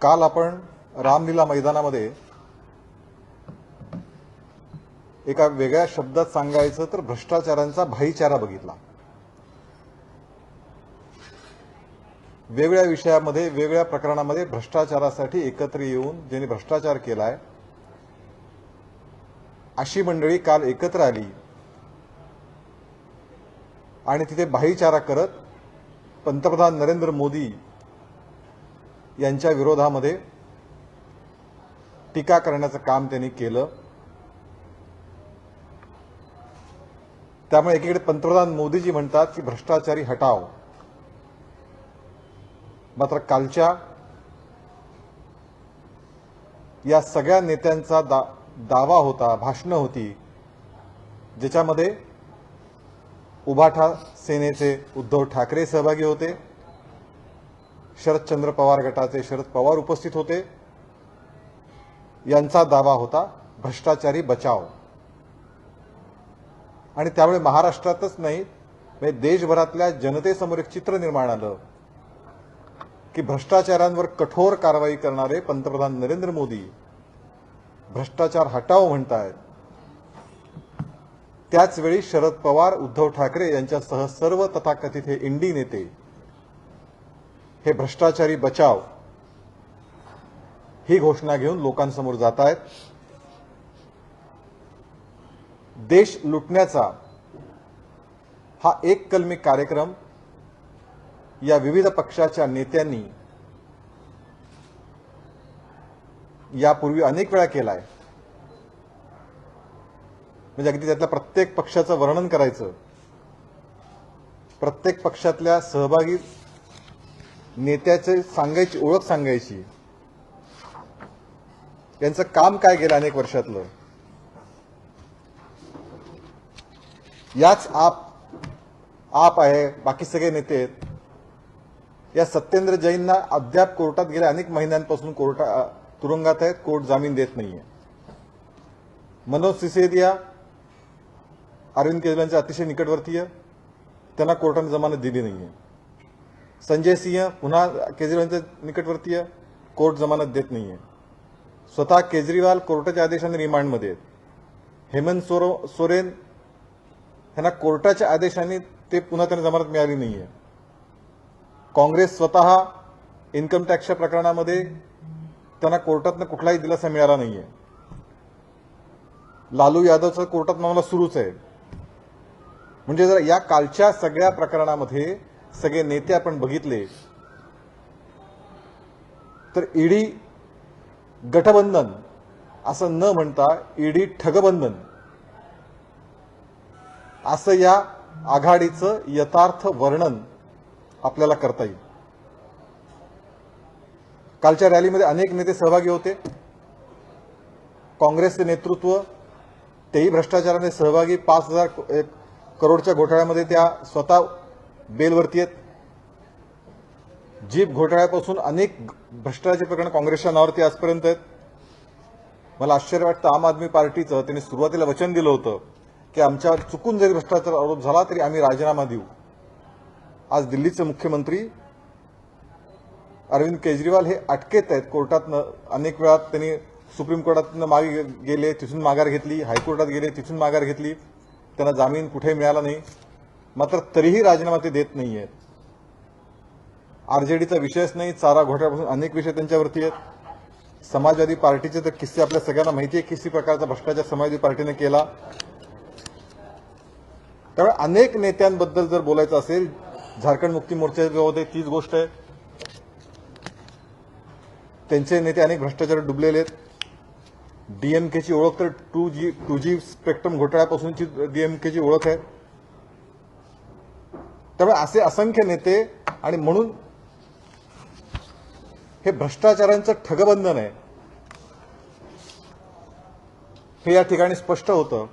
काल आपण रामलीला मैदानामध्ये एका वेगळ्या शब्दात सांगायचं तर भ्रष्टाचारांचा भाईचारा बघितला. वेगळ्या विषयामध्ये वेगळ्या प्रकरणामध्ये भ्रष्टाचारासाठी एकत्र येऊन ज्यांनी भ्रष्टाचार केलाय अशी मंडळी काल एकत्र आली आणि तिथे भाईचारा करत पंतप्रधान नरेंद्र मोदी यांच्या विरोधामध्ये टीका करण्याचं काम त्यांनी केलं. त्यामुळे एकीकडे पंतप्रधान मोदीजी म्हणतात की भ्रष्टाचारी हटाव. मात्र कालच्या या सगळ्या नेत्यांचा दा दावा होता भाषणं होती ज्याच्यामध्ये उभाठा सेनेचे उद्धव ठाकरे सहभागी होते. शरदचंद्र पवार गटाचे शरद पवार उपस्थित होते. यांचा दावा होता भ्रष्टाचारी बचाव आणि त्यामुळे महाराष्ट्रातच नाही म्हणजे देशभरातल्या जनतेसमोर एक चित्र निर्माण आलं की भ्रष्टाचारांवर कठोर कारवाई करणारे पंतप्रधान नरेंद्र मोदी भ्रष्टाचार हटाव म्हणतायत. त्याचवेळी शरद पवार उद्धव ठाकरे यांच्यासह सर्व तथाकथित हे इंडी नेते हे भ्रष्टाचारी बचाव ही घोषणा घेऊन लोकांसमोर जात आहेत देश लुटण्याचा हा एक कलमी कार्यक्रम या विविध पक्षाच्या नेत्यांनी यापूर्वी अनेक वेळा केला आहे म्हणजे अगदी त्यातल्या प्रत्येक पक्षाचं वर्णन करायचं. प्रत्येक पक्षातल्या सहभागी नेत्याचे सांगायची ओळख सांगायची. यांचं काम काय गेलं अनेक वर्षातलं? याच आप आप आहे बाकी सगळे नेते आहेत. या सत्येंद्र जैनना अद्याप कोर्टात गेल्या अनेक महिन्यांपासून कोर्टा तुरुंगात आहेत कोर्ट जामीन देत नाहीये. मनोज सिसेदिया अरविंद केजरीवालांच्या अतिशय निकटवर्तीय त्यांना कोर्टाने जमानत दिली नाहीये. संजय सिंह पुन्हा केजरीवालांच्या निकटवर्तीय कोर्ट जमानत देत नाहीये. स्वतः केजरीवाल कोर्टाच्या आदेशाने रिमांडमध्ये आहेत. हेमंत सोरो सोरेन यांना कोर्टाच्या आदेशाने ते पुन्हा त्यांना जमानत मिळाली नाहीये. काँग्रेस स्वतः इन्कम टॅक्सच्या प्रकरणामध्ये त्यांना कोर्टातनं कुठलाही दिलासा मिळाला नाहीये. लालू यादवचं कोर्टात मामला सुरूच आहे. म्हणजे जर या कालच्या सगळ्या प्रकरणामध्ये सगळे नेते आपण बघितले तर ईडी गठबंधन असं न म्हणता ईडी ठगबंधन असं या आघाडीचं यथार्थ वर्णन आपल्याला करता येईल. कालच्या रॅलीमध्ये अनेक नेते सहभागी होते. काँग्रेसचे नेतृत्व तेही भ्रष्टाचाराने सहभागी पाच हजार करोडच्या घोटाळ्यामध्ये त्या स्वतः बेलवरती आहेत. जीप घोटाळ्यापासून अनेक भ्रष्टाचाराचे प्रकरण काँग्रेसच्या नावावरती आजपर्यंत आहेत. मला आश्चर्य वाटतं आम आदमी पार्टीचं त्यांनी सुरुवातीला वचन दिलं होतं की आमच्यावर चुकून जरी भ्रष्टाचार आरोप झाला तरी आम्ही राजीनामा देऊ. आज दिल्लीचे मुख्यमंत्री अरविंद केजरीवाल हे अटकेत आहेत. कोर्टातनं अनेक वेळा त्यांनी सुप्रीम कोर्टातनं मागे गेले तिथून माघार घेतली हायकोर्टात गेले तिथून माघार घेतली. त्यांना जामीन कुठेही मिळाला नाही मात्र तरीही राजीनामा ते देत नाही आहेत आरजेडीचा विषयच नाही चारा घोटाळ्यापासून अनेक विषय त्यांच्यावरती आहेत. समाजवादी पार्टीचे तर किस्से आपल्या सगळ्यांना माहिती आहे किती प्रकारचा भ्रष्टाचार समाजवादी पार्टीने केला. त्यामुळे अनेक नेत्यांबद्दल जर बोलायचं असेल झारखंड मुक्ती मोर्चामध्ये तीच गोष्ट आहे. त्यांचे नेते अनेक भ्रष्टाचार डुबलेले आहेत. डीएमकेची ओळख तर two G two G spectrum घोटाळ्यापासूनची डीएमकेची ओळख आहे. त्यामुळे असे असंख्य नेते आणि म्हणून हे भ्रष्टाचारांचं ठगबंधन आहे. हे या ठिकाणी स्पष्ट होतं.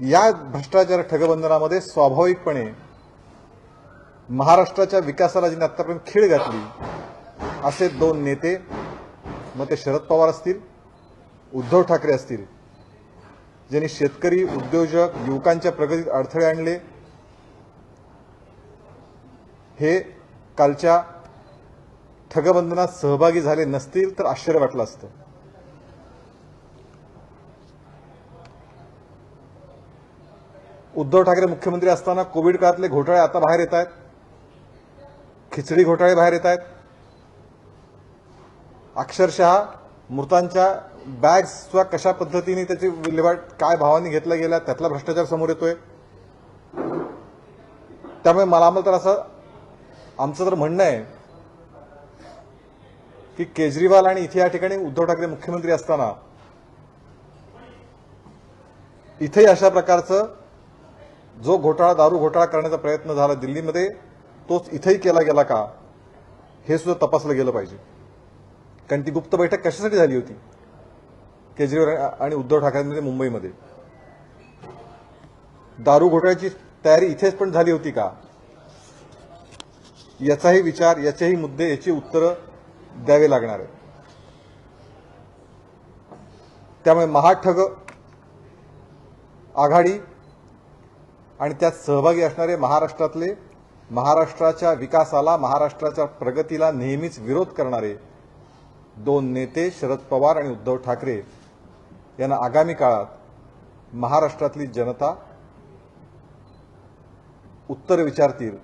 या भ्रष्टाचार ठगबंधनामध्ये स्वाभाविकपणे महाराष्ट्राच्या विकासाला जिने आतापर्यंत खीळ घातली असे दोन नेते मग ते शरद पवार असतील उद्धव ठाकरे असतील ज्यांनी शेतकरी उद्योजक युवकांच्या प्रगतीत अडथळे आणले हे कालच्या ठगबंधनात सहभागी झाले नसतील तर आश्चर्य वाटलं असतं. उद्धव ठाकरे मुख्यमंत्री असताना कोविड काळातले घोटाळे आता बाहेर येत आहेत. खिचडी घोटाळे बाहेर येत आहेत. अक्षरशः मृतांच्या बॅग्स किंवा कशा पद्धतीने त्याची विल्हेवाट काय भावाने घेतल्या गेल्या त्यातला भ्रष्टाचार समोर येतोय. त्यामुळे मला आम्हाला तर असं आमचं तर म्हणणं आहे की केजरीवाल आणि इथे या ठिकाणी उद्धव ठाकरे मुख्यमंत्री असताना इथेही अशा प्रकारचं जो घोटाळा दारू घोटाळा करण्याचा प्रयत्न झाला दिल्लीमध्ये तोच इथेही केला गेला का हे सुद्धा तपासलं गेलं पाहिजे. कारण ती गुप्त बैठक कशासाठी झाली होती? केजरीवाल आणि उद्धव ठाकरेंमध्ये मुंबईमध्ये. दारू घोटाळ्याची तयारी इथेच पण झाली होती का? याचाही विचार याचेही मुद्दे याची उत्तरं द्यावे लागणार आहे त्यामुळे महाठग आघाडी आणि त्यात सहभागी असणारे महाराष्ट्रातले महाराष्ट्राच्या विकासाला महाराष्ट्राच्या प्रगतीला नेहमीच विरोध करणारे दोन नेते शरद पवार आणि उद्धव ठाकरे यांना आगामी काळात महाराष्ट्रातली जनता उत्तर विचारतील.